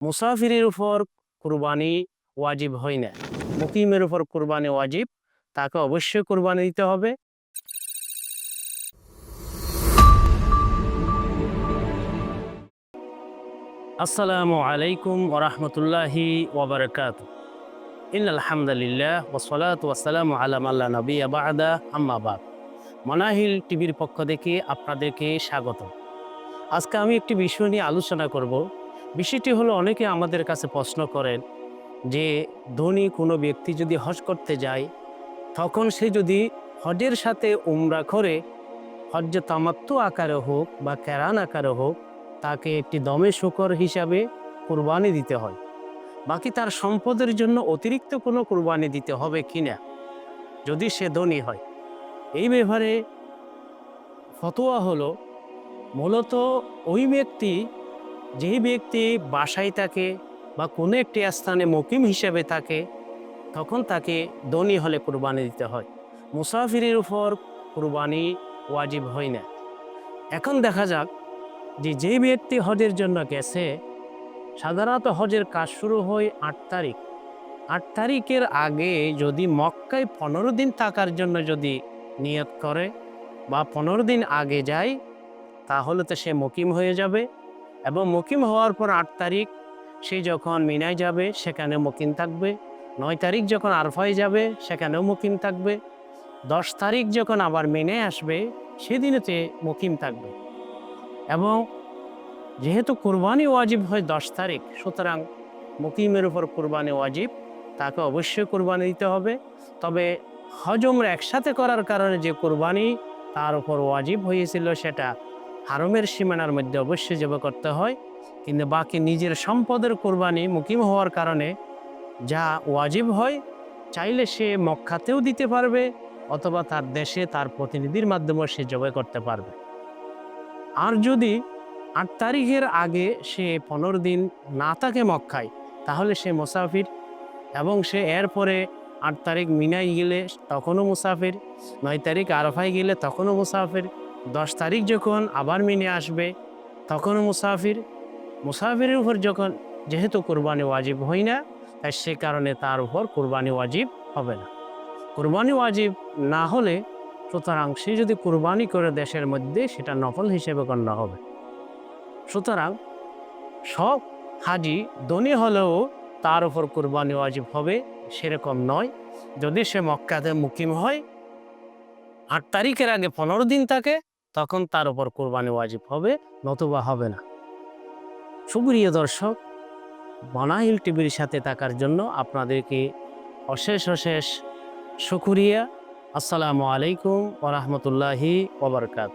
মুসাফিরের উপর কুরবানি ওয়াজিব হয় না। মুকিমের উপর কোরবানি ওয়াজিব, তাকে অবশ্যই কোরবানি দিতে হবে। আসসালামু আলাইকুম ওরহমতুল্লাহি ওবরকাত আলহামদুলিল্লাহ ওসলাত ওয়াসালামু আলাম আল্লাহ নবী আবাদা আম্মাবাদ মনাহিল টিভির পক্ষ থেকে আপনাদেরকে স্বাগত আজকে আমি একটি বিষয় নিয়ে আলোচনা করব। বিষয়টি হলো অনেকে আমাদের কাছে প্রশ্ন করেন যে ধনী কোনো ব্যক্তি যদি হজ করতে যায়, তখন সে যদি হজের সাথে উমরা করে, হজ্জ তামাত্তু আকারে হোক বা কেরান আকারে হোক, তাকে একটি দমে শুকর হিসাবে কুরবানি দিতে হয়। বাকি তার সম্পদের জন্য অতিরিক্ত কোনো কুরবানি দিতে হবে কি না যদি সে ধনী হয়। এই ব্যাপারে ফতোয়া হলো, মূলত ওই ব্যক্তি যেই ব্যক্তি বাসায় থাকে বা কোনো একটি স্থানে মকিম হিসেবে থাকে, তখন তাকে ধনী হলে কুরবানি দিতে হয়। মুসাফিরের উপর কুরবানি ওয়াজিব হয় না। এখন দেখা যাক যে যে ব্যক্তি হজের জন্য গেছে, সাধারণত হজের কাজ শুরু হয় আট তারিখ। আট তারিখের আগে যদি মক্কায় পনেরো দিন থাকার জন্য যদি নিয়ত করে বা পনেরো দিন আগে যায়, তাহলে তো সে মুকিম হয়ে যাবে। এবং মুকিম হওয়ার পর আট তারিখ, সে যখন মিনায় যাবে সেখানে মুকিম থাকবে। নয় তারিখ যখন আরফায় যাবে, সেখানেও মুকিম থাকবে। দশ তারিখ যখন আবার মেনে আসবে, সেদিনেতে মুকিম থাকবে। এবং যেহেতু কুরবানি ওয়াজিব হয় দশ তারিখ, সুতরাং মুকিমের উপর কোরবানি ওয়াজিব, তাকে অবশ্যই কোরবানি দিতে হবে। তবে হজমরা একসাথে করার কারণে যে কুরবানি, তার উপর ওয়াজিব হয়েছিল সেটা হারমের সীমানার মধ্যে অবশ্যই জব করতে হয়। কিন্তু বাকি নিজের সম্পদের কোরবানি মুকিম হওয়ার কারণে যা ওয়াজিব হয়, চাইলে সে মক্কাতেও দিতে পারবে অথবা তার দেশে তার প্রতিনিধির মাধ্যমে সে জবাই করতে পারবে। আর যদি আট তারিখের আগে সে পনেরো দিন না থাকে মক্কায়, তাহলে সে মুসাফির এবং সে এরপরে আট তারিখ মিনায় গেলে তখনও মুসাফির, নয় তারিখ আরফায় গেলে তখনও মুসাফির। দশ তারিখ যখন আবার মিনে আসবে তখনও মুসাফির, মুসাফিরের উপর যখন যেহেতু কোরবানি ওয়াজিব হয় না, তাই সে কারণে তার উপর কোরবানি ওয়াজিব হবে না। কোরবানি ওয়াজিব না হলে সুতরাং সে যদি কোরবানি করে দেশের মধ্যে, সেটা নফল হিসেবে গণ্য হবে। সুতরাং সব হাজি ধনী হলেও তার উপর কোরবানি ওয়াজিব হবে সেরকম নয়। যদি সে মক্কাতে মুকিম হয়, আট তারিখের আগে পনেরো দিন থাকে তখন তার উপর কোরবানি ওয়াজিব হবে, নতুবা হবে না। সুপ্রিয় দর্শক বানাহিল টিভির সাথে থাকার জন্য আপনাদেরকে অশেষ অশেষ শুকুরিয়া। আসসালামু আলাইকুম ওরহমতুল্লাহি ওবরকাত